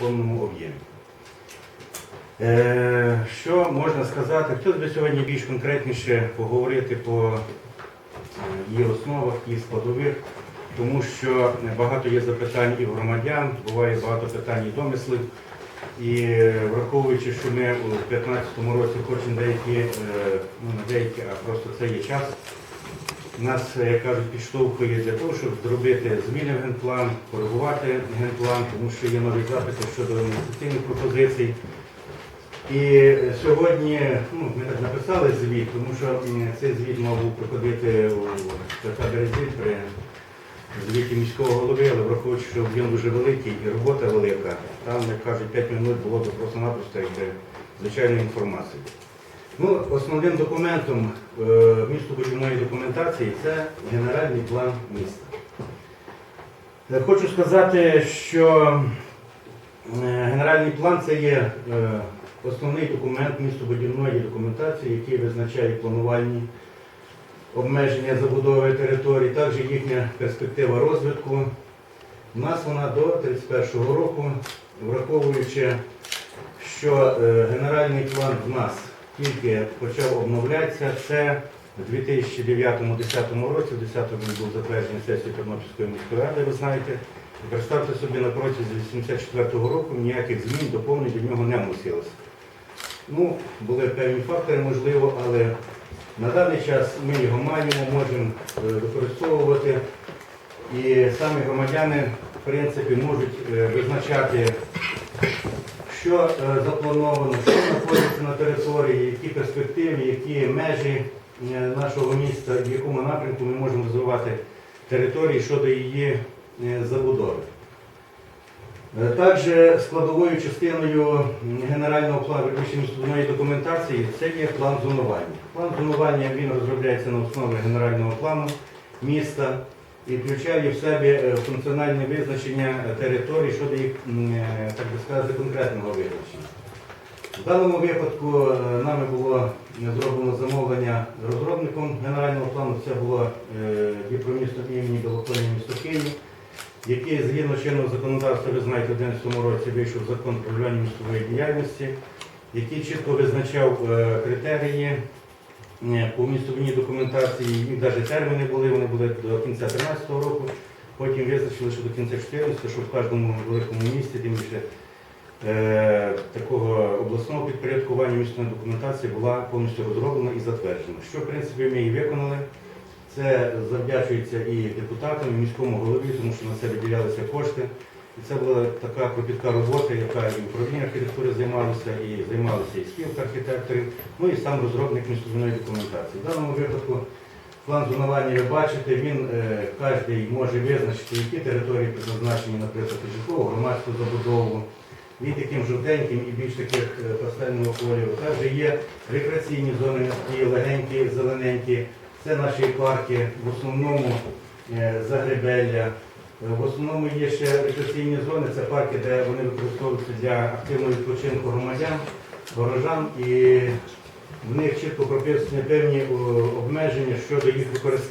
повному об'ємі. Е, Що можна сказати? Хотів би сьогодні більш конкретніше поговорити по е, її основах, її складових, тому що багато є запитань і громадян, буває багато питань і домислів. І е, враховуючи, що ми у 2015 році хочемо деякі, ну не деякі, а просто це є час, нас, як кажуть, підштовхує для того, щоб зробити зміни в генплан, коригувати генплан, тому що є нові запити щодо інвестиційних пропозицій. І е, сьогодні ну, ми так написали звіт, тому що цей звіт мав проходити у ТК при звіті міського голови, але враховуючи, що об'єм дуже великий і робота велика, там, як кажуть, 5 минут було б просто-напросто звичайної інформації. Ну, основним документом е, містобудівної документації це генеральний план міста. Е, Хочу сказати, що е, генеральний план це є основний документ містобудівної документації, який визначає планувальні обмеження забудови територій, також їхня перспектива розвитку. У нас вона до 31-го року, враховуючи, що генеральний план в нас тільки почав обновлятися, це в 2009-2010 році, в 2010 він був затверджений сесією Тернопільської міської ради, ви знаєте. І представте собі, на протязі 84-го року ніяких змін, доповнень до нього не вносилося. Ну, були певні фактори, можливо, але на даний час ми його маємо, можемо е, використовувати. І самі громадяни, в принципі, можуть е, визначати, що е, заплановано, що знаходиться на території, які перспективи, які межі е, нашого міста, в якому напрямку ми можемо розвивати території щодо її е, забудови. Також складовою частиною генерального плану містобудівної документації це є план зонування. План зонування він розробляється на основі генерального плану міста і включає в себе е, функціональне визначення територій щодо їх, е, так би сказати, конкретного визначення. В даному випадку е, нами було зроблено замовлення розробником генерального плану. Це було е, імені Білоконі місто Київ який згідно чинного законодавства, ви знаєте, в 2011 році вийшов закон про регулювання містобої діяльності, який чітко визначав критерії е, по містобудівній документації, їх навіть терміни були, вони були до кінця 2013 року, потім визначили, що до кінця 2014, щоб в кожному великому місті, тим більше е, такого обласного підпорядкування містобудівної документації була повністю розроблена і затверджена. Що, в принципі, ми і виконали. Це завдячується і депутатам, і міському голові, тому що на це виділялися кошти. І це була така кропітка робота, яка і управління архітектури займалося, і займалися і спілка архітекторів, ну і сам розробник містобудівної документації. В даному випадку план зонування ви бачите, він е, кожен може визначити, які території призначені, наприклад, житлову, громадську забудову, від таким жовтеньким і більш таких е, пастельного кольору. Також є рекреаційні зони, такі легенькі, зелененькі. Це наші парки, в основному е, Загребелля. Е, В основному є ще рекреаційні зони, це парки, де вони використовуються для активного відпочинку громадян, горожан, і в них чітко прописані певні обмеження щодо їх використання.